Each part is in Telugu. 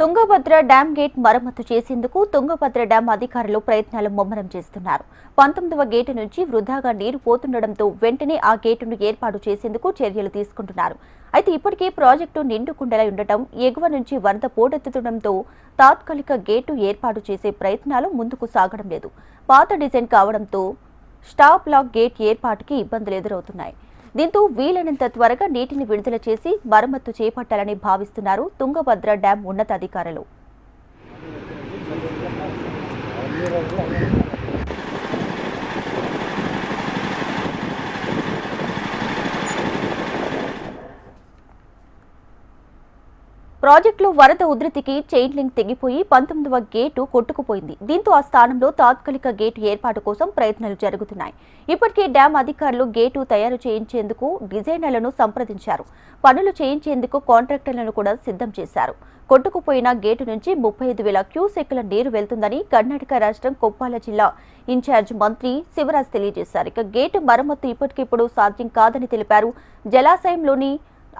తుంగభద్ర డ్యాం గేట్ మరమ్మతు చేసేందుకు తుంగభద్ర డ్యాం అధికారులు ప్రయత్నాలు ముమ్మరం చేస్తున్నారు. పంతొమ్మిదవ గేటు నుంచి వృధాగా నీరు పోతుండటంతో వెంటనే ఆ గేటును ఏర్పాటు చేసేందుకు చర్యలు తీసుకుంటున్నారు. అయితే ఇప్పటికే ప్రాజెక్టు నిండుకుండలై ఉండటం ఎగువ నుంచి వరద పోటెత్తుతుండటంతో తాత్కాలిక గేటు ఏర్పాటు చేసే ప్రయత్నాలు ముందుకు సాగడం లేదు. పాత డిజైన్ కావడంతో స్టాప్ లాక్ గేట్ ఏర్పాటుకి ఇబ్బందులు ఎదురవుతున్నాయి. దీంతో వీలైనంత త్వరగా నీటిని విడుదల చేసి మరమ్మత్తు చేపట్టాలని భావిస్తున్నారు తుంగభద్ర డ్యాం ఉన్నతాధికారులు. ప్రాజెక్టులో వరద ఉధృతికి చైన్ లింక్ తెగిపోయి పంతొమ్మిదవ గేటు కొట్టుకుపోయింది. దీంతో ఆ స్థానంలో తాత్కాలిక గేటు ఏర్పాటు కోసం ప్రయత్నాలు జరుగుతున్నాయి. ఇప్పటికే డ్యాం అధికారులు గేటు తయారు చేయించేందుకు డిజైనర్లను సంప్రదించారు. పనులు చేయించేందుకు కాంట్రాక్టర్లను కూడా సిద్ధం చేశారు. కొట్టుకుపోయిన గేటు నుంచి ముప్పై ఐదు వేల క్యూసెక్కుల నీరు వెళ్తుందని కర్ణాటక రాష్ట్రం కొప్పాల జిల్లా ఇన్ఛార్జ్ మంత్రి శివరాజ్ తెలియజేశారు. ఇక గేటు మరమ్మతు ఇప్పటికిప్పుడు సాధ్యం కాదని తెలిపారు. జలాశయంలోని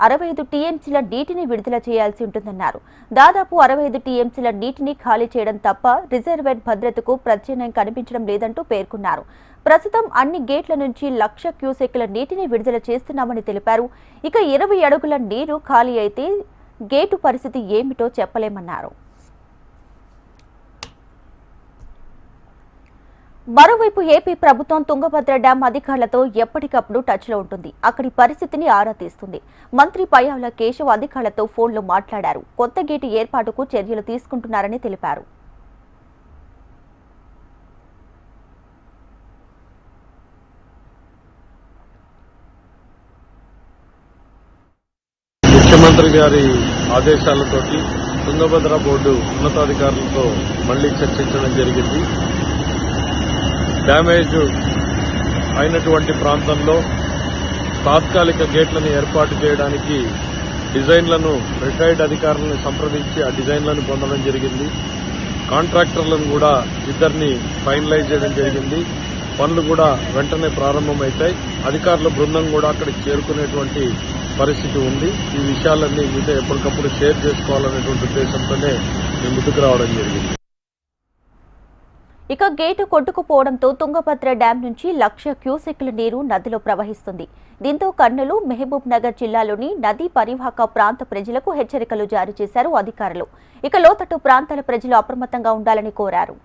అరవై ఐదు టీఎంసీల నీటిని విడుదల చేయాల్సి ఉంటుందన్నారు. దాదాపు అరవై ఐదు టీఎంసీల నీటిని ఖాళీ చేయడం తప్ప రిజర్వేర్ భద్రతకు ప్రత్యామ్నాయం కనిపించడం లేదంటూ పేర్కొన్నారు. ప్రస్తుతం అన్ని గేట్ల నుంచి లక్ష క్యూసెక్ల నీటిని విడుదల చేస్తున్నామని తెలిపారు. ఇక ఇరవై అడుగుల నీరు ఖాళీ అయితే గేటు పరిస్థితి ఏమిటో చెప్పలేమన్నారు. మరోవైపు ఏపీ ప్రభుత్వం తుంగభద్ర డ్యాం అధికారులతో ఎప్పటికప్పుడు టచ్లో ఉంటుంది. అక్కడి పరిస్థితిని ఆరా తీస్తుంది. మంత్రి పయ్యావుల కేశవ్ అధికారులతో ఫోన్లో మాట్లాడారు. కొత్త గేటు ఏర్పాటుకు చర్యలు తీసుకుంటున్నారని తెలిపారు. ముఖ్యమంత్రి గారి ఆదేశాలతోటి తుంగభద్ర బోర్డు ఉన్నతాధికారులతో మళ్ళీ చర్చించడం జరిగింది. డ్యామేజ్ అయినటువంటి ప్రాంతంలో తాత్కాలిక గేట్లను ఏర్పాటు చేయడానికి డిజైన్లను రిటైర్డ్ అధికారులను సంప్రదించి ఆ డిజైన్లను పొందడం జరిగింది. కాంట్రాక్టర్లను కూడా ఇద్దరిని ఫైనలైజ్ చేయడం జరిగింది. పనులు కూడా వెంటనే ప్రారంభమవుతాయి. అధికారుల బృందం కూడా అక్కడికి చేరుకునేటువంటి పరిస్థితి ఉంది. ఈ విషయాలన్నీ మీతో ఎప్పటికప్పుడు షేర్ చేసుకోవాలనేటువంటి ఉద్దేశంతోనే మేము ముందుకు రావడం జరిగింది. ఇక గేటు కొట్టుకుపోవడంతో తుంగభద్ర డ్యాం నుంచి లక్ష క్యూసెక్ల నీరు నదిలో ప్రవహిస్తుంది. దీంతో కర్నూలు మెహబూబ్ నగర్ జిల్లాలోని నదీ పరివాహక ప్రాంత ప్రజలకు హెచ్చరికలు జారీ చేశారు అధికారులు. ఇక లోతట్టు ప్రాంతాల ప్రజలు అప్రమత్తంగా ఉండాలని కోరారు.